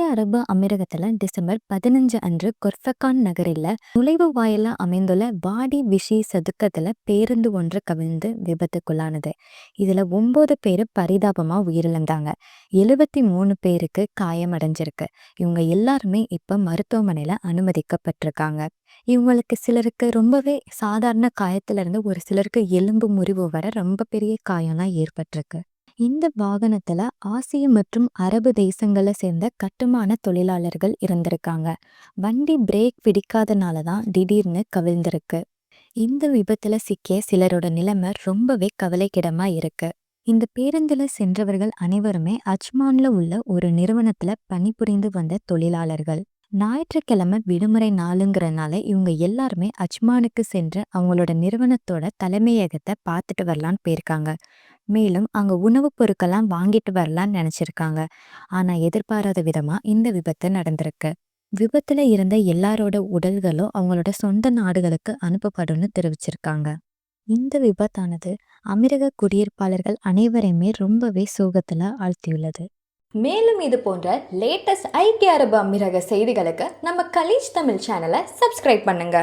ஐக்கிய அரபு அமீரகத்துல டிசம்பர் பதினஞ்சு அன்று கொர்ஃபகான் நகரில் நுழைவு வாயிலா அமைந்துள்ள வாடி விஷி சதுக்கத்துல பேருந்து ஒன்று கவிழ்ந்து விபத்துக்குள்ளானது. இதுல ஒன்பது பேர் பரிதாபமா உயிரிழந்தாங்க. எழுபத்தி மூணு பேருக்கு காயமடைஞ்சிருக்கு. இவங்க எல்லாருமே இப்ப மருத்துவமனையில அனுமதிக்கப்பட்டிருக்காங்க. இவங்களுக்கு சிலருக்கு ரொம்பவே சாதாரண காயத்துல இருந்து ஒரு சிலருக்கு எலும்பு முறிவு வர ரொம்ப பெரிய காயம்லாம் ஏற்பட்டிருக்கு. இந்த வாகனத்துல ஆசிய மற்றும் அரபு தேசங்களை சேர்ந்த கட்டுமான தொழிலாளர்கள் இருந்திருக்காங்க. வண்டி பிரேக் பிடிக்காதனால தான் திடீர்னு கவிழ்ந்திருக்கு. இந்த விபத்துல சிக்கிய சிலரோட நிலைமை ரொம்பவே கவலைக்கிடமா இருக்கு. இந்த பேருந்துல சென்றவர்கள் அனைவருமே அஜ்மான்ல உள்ள ஒரு நிறுவனத்துல பணிபுரிந்து வந்த தொழிலாளர்கள். ஞாயிற்றுக்கிழமை விடுமுறை நாளுங்கிறனால இவங்க எல்லாருமே அஜ்மானுக்கு சென்று அவங்களோட நிறுவனத்தோட தலைமையகத்தை பார்த்துட்டு வரலான்னு போயிருக்காங்க. மேலும் அங்க உணவுப் பொருட்கள்லாம் வாங்கிட்டு வரலான்னு நினைச்சிருக்காங்க. ஆனா எதிர்பாராத விதமா இந்த விபத்து நடந்திருக்கு. விபத்துல இருந்த எல்லாரோட உடல்களும் அவங்களோட சொந்த நாடுகளுக்கு அனுப்பப்படும்னு தெரிவிச்சிருக்காங்க. இந்த விபத்தானது அமீரக குடியிருப்பாளர்கள் அனைவரையுமே ரொம்பவே சோகத்துல ஆழ்த்தியுள்ளது. மேலும் இது போன்ற லேட்டஸ்ட் ஐக்கிய அரபு அமீரக செய்திகளுக்கு நம்ம கலீஜ் தமிழ் சேனலை சப்ஸ்கிரைப் பண்ணுங்க.